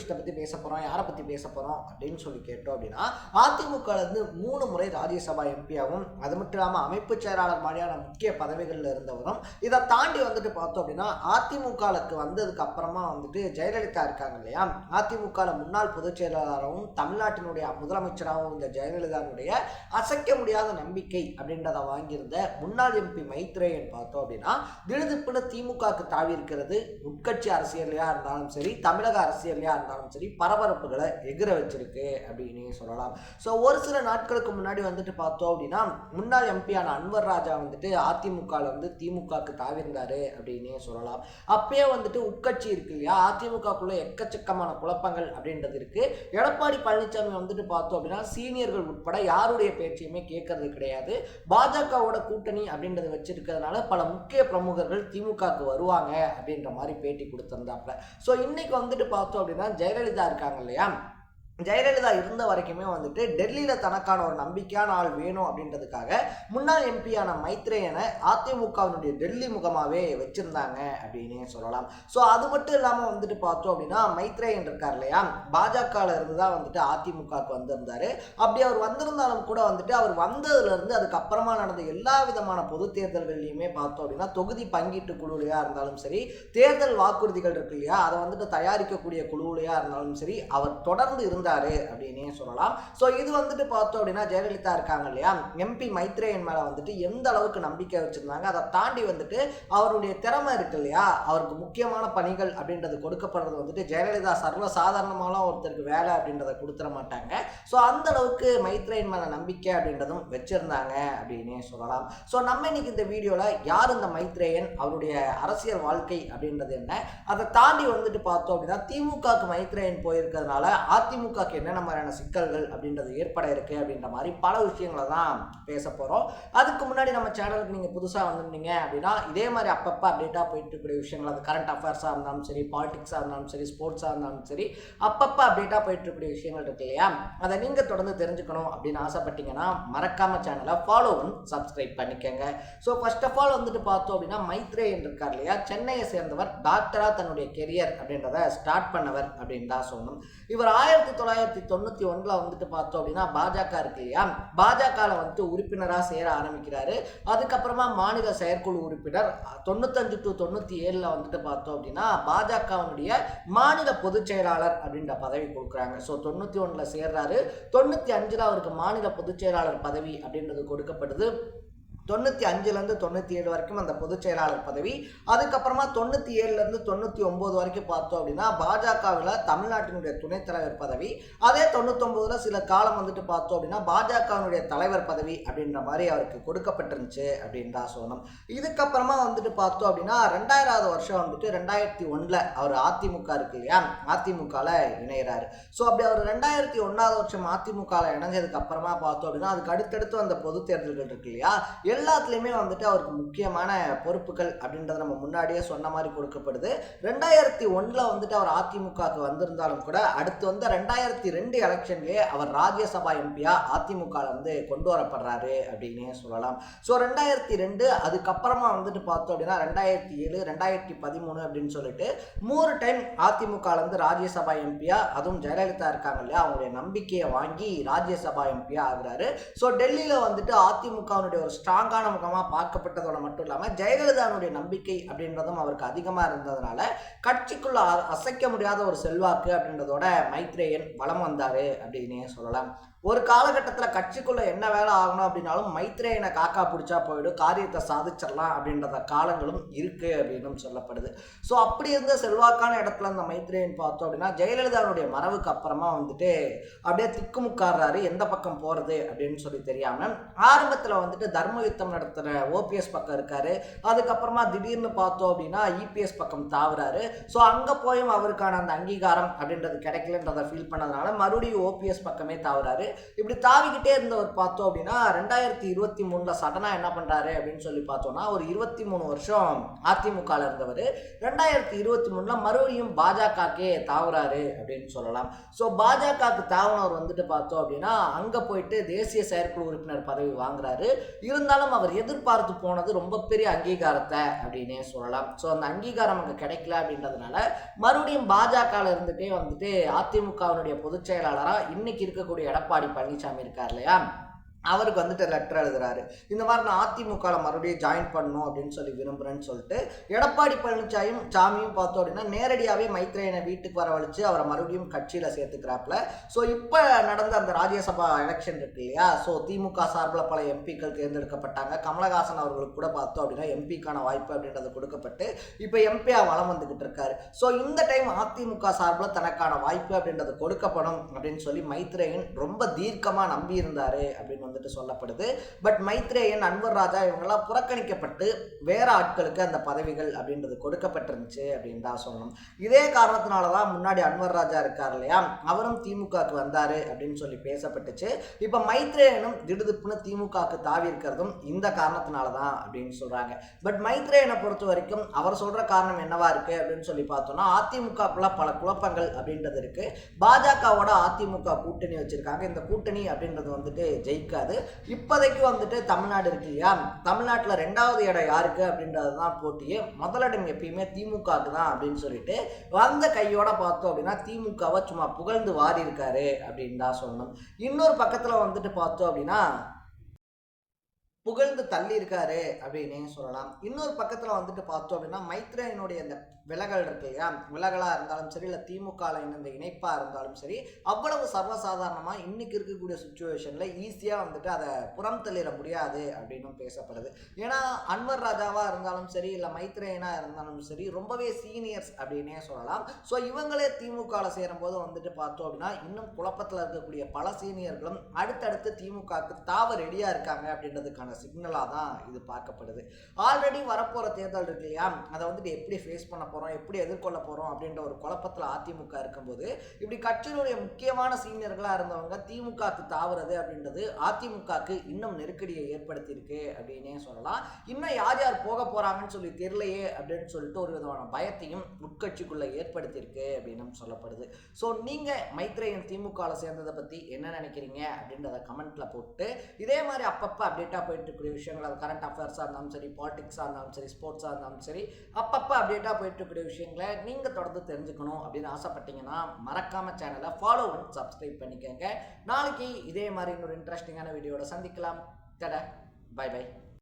விஷயத்தை பற்றி பேச போகிறோம் யாரை பற்றி பேச போகிறோம் அப்படின்னு சொல்லி கேட்டோம் அப்படின்னா அதிமுகலேருந்து மூணு முறை ராஜ்யசபா எம்பியாகவும் அது மட்டும் இல்லாமல் அமைப்பு செயலாளர் மாதிரியான முக்கிய பதவிகளில் இருந்தவரும் இதை தாண்டி வந்துட்டு பார்த்தோம் அப்படின்னா அதிமுகவுக்கு வந்ததுக்கு அப்புறமா வந்துட்டு ஜெயலலிதா இருக்காங்க இல்லையா? அதிமுகவில் முன்னாள் பொதுச் செயலாளராகவும் தமிழ்நாட்டினுடைய முதலமைச்சராகவும் இந்த ஜெயலலிதாவுடைய அசைக்க முடியாத நம்பிக்கை அப்படின்றத வாங்கியிருந்த முன்னாள் எம்பி மைத்ரேயன் பார்த்தோம் அப்படின்னா திடுதிப்புன்னு திமுகவுக்கு தாவி இருக்கிறது உட்கட்சி அரசியலையா இருந்தாலும் சரி தமிழக அரசியலையா இருந்தாலும் சரி பரபரப்புகளை எகிர வச்சிருக்கு அப்படின்னு சொல்லலாம். ஸோ ஒரு சில நாட்களுக்கு முன்னாடி வந்துட்டு பார்த்தோம் அப்படின்னா முன்னாள் எம்பியான அன்வர் ராஜா வந்துட்டு அதிமுகவில் வந்து திமுகவுக்கு தாவிருந்தாரு அப்படின்னே சொல்லலாம். அப்பயே வந்துட்டு உட்கட்சி இருக்கு இல்லையா? அதிமுகக்குள்ள எக்கச்சக்கமான குழப்பங்கள் அப்படின்றது இருக்கு. எடப்பாடி பழனிசாமி வந்துட்டு பார்த்தோம் அப்படின்னா சீனியர்கள் உட்பட யாருடைய பேச்சையுமே கேட்கறது கிடையாது. பாஜகவோட கூட்டணி அப்படின்றத வச்சிருக்கிறதுனால பல முக்கிய பிரமுகர்கள் திமுகவுக்கு வருவாங்க அப்படின்ற மாதிரி பேட்டி கொடுத்துருந்தாப்ல ஸோ இன்னைக்கு வந்துட்டு பார்த்தோம் அப்படின்னா ஜெயலலிதா இருக்காங்க இல்லையா? ஜெயலலிதா இருந்த வரைக்குமே வந்துட்டு டெல்லியில் தனக்கான ஒரு நம்பிக்கையான ஆள் வேணும் அப்படின்றதுக்காக முன்னாள் எம்பியான மைத்ரேயனை அதிமுகவினுடைய டெல்லி முகமாகவே வச்சுருந்தாங்க அப்படின்னே சொல்லலாம். ஸோ அது மட்டும் இல்லாமல் வந்துட்டு பார்த்தோம் அப்படின்னா மைத்ரேயன் இருக்கார் இல்லையா? பாஜகவில் இருந்து தான் வந்துட்டு அதிமுகவுக்கு வந்திருந்தார். அப்படி அவர் வந்திருந்தாலும் கூட வந்துட்டு அவர் வந்ததுலேருந்து அதுக்கப்புறமா நடந்த எல்லா விதமான பொது தேர்தல்கள்லையுமே பார்த்தோம் அப்படின்னா தொகுதி பங்கீட்டு குழுலையாக இருந்தாலும் சரி தேர்தல் வாக்குறுதிகள் இருக்கு இல்லையா? அதை வந்துட்டு தயாரிக்கக்கூடிய குழுவுலையாக இருந்தாலும் சரி அவர் தொடர்ந்து இருந்தார் இருந்தாரு அப்படின்னே சொல்லலாம். ஸோ இது வந்துட்டு பார்த்தோம் அப்படின்னா ஜெயலலிதா இருக்காங்க இல்லையா? எம்பி மைத்ரேயன் மேலே வந்துட்டு எந்த அளவுக்கு நம்பிக்கை வச்சிருந்தாங்க அதை தாண்டி வந்துட்டு அவருடைய திறமை இருக்கு இல்லையா? அவருக்கு முக்கியமான பணிகள் அப்படின்றது கொடுக்கப்படுறது வந்துட்டு ஜெயலலிதா சர்வ சாதாரணமாலாம் ஒருத்தருக்கு வேலை அப்படின்றத கொடுத்துட மாட்டாங்க. ஸோ அந்த அளவுக்கு மைத்ரேயன் மேலே நம்பிக்கை அப்படின்றதும் வச்சிருந்தாங்க அப்படின்னே சொல்லலாம். ஸோ நம்ம இன்னைக்கு இந்த வீடியோவில் யார் இந்த மைத்ரேயன் அவருடைய அரசியல் வாழ்க்கை அப்படின்றது என்ன? அதை தாண்டி வந்துட்டு பார்த்தோம் அப்படின்னா திமுகவுக்கு மைத்ரேயன் போயிருக்கிறதுனால அதிமுக திமுகக்கு என்னென்ன மாதிரியான சிக்கல்கள் அப்படின்றது ஏற்பட இருக்கு அப்படின்ற மாதிரி பல விஷயங்களை தான் பேச போகிறோம் அதுக்கு முன்னாடி நம்ம சேனலுக்கு நீங்கள் புதுசாக வந்திருந்தீங்க அப்படின்னா இதே மாதிரி அப்பப்போ அப்டேட்டாக போயிட்டு இருக்கக்கூடிய விஷயங்கள் அது கரண்ட் அஃபேர்ஸாக இருந்தாலும் சரி பாலிடிக்ஸாக இருந்தாலும் சரி ஸ்போர்ட்ஸாக இருந்தாலும் சரி அப்பப்போ அப்டேட்டாக போயிட்டு இருக்கக்கூடிய விஷயங்கள் இருக்கு இல்லையா? அதை நீங்கள் தொடர்ந்து தெரிஞ்சுக்கணும் அப்படின்னு ஆசைப்பட்டீங்கன்னா மறக்காம சேனலை ஃபாலோ சப்ஸ்கிரைப் பண்ணிக்கோங்க. ஸோ ஃபர்ஸ்ட் ஆஃப் ஆல் வந்துட்டு பார்த்தோம் அப்படின்னா மைத்ரேயன் இருக்கார் இல்லையா? சென்னையை சேர்ந்தவர் டாக்டராக தன்னுடைய கெரியர் அப்படின்றத ஸ்டார்ட் பண்ணவர் அப்படின்னு தான் சொல்லணும். இவர் ஆயிரத்தி தொள்ளாயிரத்தி தொண்ணூற்றி ஒன்றில் வந்துட்டு பார்த்தோம் அப்படின்னா பாஜக இருக்கு இல்லையா? பாஜகவில் வந்துட்டு உறுப்பினராக சேர ஆரம்பிக்கிறாரு. அதுக்கப்புறமா மாநில செயற்குழு உறுப்பினர் தொண்ணூத்தஞ்சு டு தொண்ணூற்றி ஏழில் வந்துட்டு பார்த்தோம் அப்படின்னா பாஜகவினுடைய மாநில பொதுச் செயலாளர் அப்படின்ற பதவி கொடுக்குறாங்க. ஸோ தொண்ணூற்றி ஒன்றில் சேர்றாரு. தொண்ணூற்றி அஞ்சில் அவருக்கு மாநில பொதுச் செயலாளர் பதவி அப்படின்றது கொடுக்கப்படுது. தொண்ணூற்றி அஞ்சுலேருந்து தொண்ணூற்றி ஏழு வரைக்கும் அந்த பொதுச் செயலாளர் பதவி. அதுக்கப்புறமா தொண்ணூற்றி ஏழுலேருந்து தொண்ணூற்றி ஒம்பது வரைக்கும் பார்த்தோம் அப்படின்னா பாஜகவில் தமிழ்நாட்டினுடைய துணைத் தலைவர் பதவி. அதே தொண்ணூத்தொம்பதில் சில காலம் வந்துட்டு பார்த்தோம் அப்படின்னா பாஜகவினுடைய தலைவர் பதவி அப்படின்ற மாதிரி அவருக்கு கொடுக்கப்பட்டிருந்துச்சு அப்படின்னு தான் சொல்லணும். இதுக்கப்புறமா வந்துட்டு பார்த்தோம் அப்படின்னா ரெண்டாயிராவது வருஷம் வந்துட்டு ரெண்டாயிரத்தி ஒன்றில் அவர் அதிமுக இருக்கு இல்லையா? அதிமுகவில் இணைகிறாரு ஸோ அப்படி அவர் ரெண்டாயிரத்தி ஒன்றாவது வருஷம் அதிமுகவில் இணைஞ்சதுக்கு அப்புறமா பார்த்தோம் அப்படின்னா அதுக்கு அடுத்தடுத்து அந்த பொது தேர்தல்கள் இருக்கு இல்லையா? எல்லாத்துலேயுமே வந்துட்டு அவருக்கு முக்கியமான பொறுப்புகள் அப்படின்றத நம்ம முன்னாடியே சொன்ன மாதிரி கொடுக்கப்படுது. ரெண்டாயிரத்தி ஒன்றில் வந்துட்டு அவர் அதிமுகவுக்கு வந்திருந்தாலும் கூட அடுத்து வந்த ரெண்டாயிரத்தி ரெண்டு எலெக்ஷன்லேயே அவர் ராஜ்யசபா எம்பியா அதிமுகவில் வந்து கொண்டு வரப்படுறாரு அப்படின்னே சொல்லலாம். ஸோ ரெண்டாயிரத்தி ரெண்டு அதுக்கப்புறமா வந்துட்டு பார்த்தோம் அப்படின்னா ரெண்டாயிரத்தி ஏழு ரெண்டாயிரத்தி பதிமூணு அப்படின்னு சொல்லிட்டு மூணு டைம் அதிமுகவில் வந்து ராஜ்யசபா எம்பியா அதுவும் ஜெயலலிதா இருக்காங்க இல்லையா அவங்களுடைய நம்பிக்கையை வாங்கி ராஜ்யசபா எம்பியா ஆகுறாரு. ஸோ டெல்லியில் வந்துட்டு அதிமுகவினுடைய ஒரு ஸ்டார் ஸ்ட்ராங்கான முகமாக பார்க்கப்பட்டதோட மட்டும் இல்லாமல் ஜெயலலிதாவுடைய நம்பிக்கை அப்படின்றதும் அவருக்கு அதிகமாக இருந்ததுனால கட்சிக்குள்ள அசைக்க முடியாத ஒரு செல்வாக்கு அப்படின்றதோட மைத்ரேயன் வளம் வந்தார் அப்படின்னே சொல்லலாம். ஒரு காலகட்டத்தில் கட்சிக்குள்ள என்ன வேலை ஆகணும் அப்படின்னாலும் மைத்ரேயனை காக்கா பிடிச்சா போயிடும் காரியத்தை சாதிச்சிடலாம் அப்படின்றத காலங்களும் இருக்கு அப்படின்னு சொல்லப்படுது. ஸோ அப்படி இருந்த செல்வாக்கான இடத்துல அந்த மைத்ரேயன் பார்த்தோம் அப்படின்னா ஜெயலலிதாவுடைய மரவுக்கு அப்புறமா வந்துட்டு அப்படியே திக்குமுக்காடுறாரு எந்த பக்கம் போகிறது அப்படின்னு சொல்லி தெரியாமல் ஆரம்பத்தில் வந்துட்டு தர்ம யுத்தம் நடத்துகிற ஓபிஎஸ் பக்கம் இருக்காரு. அதுக்கப்புறமா திடீர்னு பார்த்தோம் அப்படின்னா இபிஎஸ் பக்கம் தாவுறாரு. ஸோ அங்கே போயும் அவருக்கான அந்த அங்கீகாரம் அப்படின்றது கிடைக்கலன்றதை ஃபீல் பண்ணதுனால மறுபடியும் ஓபிஎஸ் பக்கமே தாவுறாரு. இப்படி தாவிக்கிட்டே இருந்தவர் பார்த்தோம் அப்படின்னா ரெண்டாயிரத்தி இருபத்தி மூணுல சடனா என்ன பண்றாரு அப்படின்னு சொல்லி பார்த்தோம்னா ஒரு இருபத்தி மூணு வருஷம் அதிமுகவில் இருந்தவர் ரெண்டாயிரத்தி இருபத்தி மூணுல மறுபடியும் பாஜகக்கே தாவுறாரு அப்படின்னு சொல்லலாம். ஸோ பாஜகவுக்கு தாவுனவர் வந்துட்டு பார்த்தோம் அப்படின்னா அங்கே போயிட்டு தேசிய செயற்குழு உறுப்பினர் பதவி வாங்குறாரு. இருந்தாலும் அவர் எதிர்பார்த்து போனது ரொம்ப பெரிய அங்கீகாரத்தை அப்படின்னே சொல்லலாம். ஸோ அந்த அங்கீகாரம் அங்கே கிடைக்கல அப்படின்றதுனால மறுபடியும் பாஜகவில் இருந்துகிட்டே வந்துட்டு அதிமுகவினுடைய பொதுச் செயலாளராக இன்னைக்கு இருக்கக்கூடிய எடப்பாடி பழனிசாமி இருக்கார் இல்லையா அவருக்கு வந்துட்டு லெட்டர் எழுதுறாரு. இந்த மாதிரி நான் அதிமுகவில் மறுபடியும் ஜாயின் பண்ணணும் அப்படின்னு சொல்லி விரும்புகிறேன்னு சொல்லிட்டு எடப்பாடி பழனிசாமியும் சாமியும் பார்த்தோம் அப்படின்னா நேரடியாகவே மைத்ரேயனை வீட்டுக்கு வரவழைச்சு அவரை மறுபடியும் கட்சியில் சேர்த்துக்கிறாப்புல. ஸோ இப்போ நடந்த அந்த ராஜ்யசபா எலெக்ஷன் இருக்கு இல்லையா? ஸோ திமுக சார்பில் பல எம்பிக்கள் தேர்ந்தெடுக்கப்பட்டாங்க. கமலஹாசன் அவர்களுக்கு கூட பார்த்தோம் அப்படின்னா எம்பிக்கான வாய்ப்பு அப்படின்றது கொடுக்கப்பட்டு இப்போ எம்பியாக வளம் வந்துக்கிட்டு இருக்காரு. ஸோ இந்த டைம் அதிமுக சார்பில் தனக்கான வாய்ப்பு அப்படின்றது கொடுக்கப்படும் அப்படின்னு சொல்லி மைத்ரேயன் ரொம்ப தீர்க்கமாக நம்பி அப்படின்னு வந்துட்டு சொல்லப்படுது. பட் மைத்ரேயன் அன்வர் ராஜா இவங்கெல்லாம் புறக்கணிக்கப்பட்டு வேற ஆட்களுக்கு அந்த பதவிகள் அப்படின்றது கொடுக்கப்பட்டிருந்துச்சு அப்படின்னு தான் சொல்லணும். இதே காரணத்தினால தான் முன்னாடி அன்வர் ராஜா இருக்கார் இல்லையா? அவரும் திமுகவுக்கு வந்தாரு அப்படின்னு சொல்லி பேசப்பட்டுச்சு. இப்போ மைத்ரேயனும் திடுதிப்புன்னு திமுகவுக்கு தாவி இருக்கிறதும் இந்த காரணத்தினால தான் அப்படின்னு சொல்றாங்க. பட் மைத்ரேயனை பொறுத்த வரைக்கும் அவர் சொல்ற காரணம் என்னவா இருக்கு அப்படின்னு சொல்லி பார்த்தோம்னா அதிமுகக்குள்ள பல குழப்பங்கள் அப்படின்றது இருக்கு. பாஜகவோட அதிமுக கூட்டணி வச்சிருக்காங்க. இந்த கூட்டணி அப்படின்றது வந்துட்டு இருக்காது இப்போதைக்கு வந்துட்டு தமிழ்நாடு இருக்கு இல்லையா? தமிழ்நாட்டில் ரெண்டாவது இடம் யாருக்கு அப்படின்றது தான் போட்டியே. முதலிடம் எப்பயுமே திமுகவுக்கு தான் அப்படின்னு சொல்லிட்டு வந்த கையோட பார்த்தோம் அப்படின்னா திமுகவை சும்மா புகழ்ந்து வாரி இருக்காரு அப்படின்னு தான் சொல்லணும். இன்னொரு பக்கத்தில் வந்துட்டு பார்த்தோம் அப்படின்னா புகழ்ந்து தள்ளியிருக்காரு அப்படின்னு சொல்லலாம். இன்னொரு பக்கத்தில் வந்துட்டு பார்த்தோம் அப்படின்னா மைத்ரேயனுடைய அந்த விலகல் இருக்கு இல்லையா? விலகலாக இருந்தாலும் சரி இல்லை திமுக இந்த இணைப்பாக இருந்தாலும் சரி அவ்வளவு சர்வசாதாரணமாக இன்னைக்கு இருக்கக்கூடிய சுச்சுவேஷனில் ஈஸியாக வந்துட்டு அதை புறம் தள்ளிட முடியாது அப்படின்னும் பேசப்படுது. ஏன்னா அன்வர் ராஜாவாக இருந்தாலும் சரி இல்லை மைத்ரேயனாக இருந்தாலும் சரி ரொம்பவே சீனியர்ஸ் அப்படின்னே சொல்லலாம். ஸோ இவங்களே திமுகவில் சேரும்போது வந்துட்டு பார்த்தோம் அப்படின்னா இன்னும் குழப்பத்தில் இருக்கக்கூடிய பல சீனியர்களும் அடுத்தடுத்து திமுகவுக்கு தாவ ரெடியாக இருக்காங்க அப்படின்றதுக்கான சிக்னலாக தான் இது பார்க்கப்படுது. ஆல்ரெடி வரப்போகிற தேர்தல் இருக்கு இல்லையா? அதை வந்துட்டு எப்படி ஃபேஸ் பண்ண போகிறோம் எப்படி எதிர்கொள்ள போகிறோம் அப்படின்ற ஒரு குழப்பத்தில் அதிமுக இருக்கும்போது இப்படி கட்சியினுடைய முக்கியமான சீனியர்களாக இருந்தவங்க திமுகவுக்கு தாவுறது அப்படின்றது அதிமுகவுக்கு இன்னும் நெருக்கடியை ஏற்படுத்தியிருக்கு அப்படின்னே சொல்லலாம். இன்னும் யார் யார் போக போகிறாங்கன்னு சொல்லி தெரியலையே அப்படின்னு சொல்லிட்டு ஒரு விதமான பயத்தையும் உட்கட்சிக்குள்ளே ஏற்படுத்தியிருக்கு அப்படின்னு சொல்லப்படுது. ஸோ நீங்கள் மைத்ரேயன் திமுகவில் சேர்ந்ததை பற்றி என்ன நினைக்கிறீங்க அப்படின்றத கமெண்ட்டில் போட்டு இதே மாதிரி அப்பப்போ அப்டேட்டாக போயிட்டு இருக்கக்கூடிய விஷயங்கள் அது கரண்ட் அஃபேர்ஸாக இருந்தாலும் சரி பாலிட்டிக்ஸாக இருந்தாலும் சரி ஸ்போர்ட்ஸாக இருந்தாலும் சரி அப்பப்போ அப்டேட்டாக போயிட்டு இருக்கக்கூடிய விஷயங்களை நீங்கள் தொடர்ந்து தெரிஞ்சுக்கணும் அப்படின்னு ஆசைப்பட்டீங்கன்னா மறக்காமல் சேனலை ஃபாலோ பண்ணி சப்ஸ்கிரைப் பண்ணிக்கோங்க. நாளைக்கு இதே மாதிரி இன்னொரு இன்ட்ரெஸ்டிங்கான வீடியோட சந்திக்கலாம். தட பை பை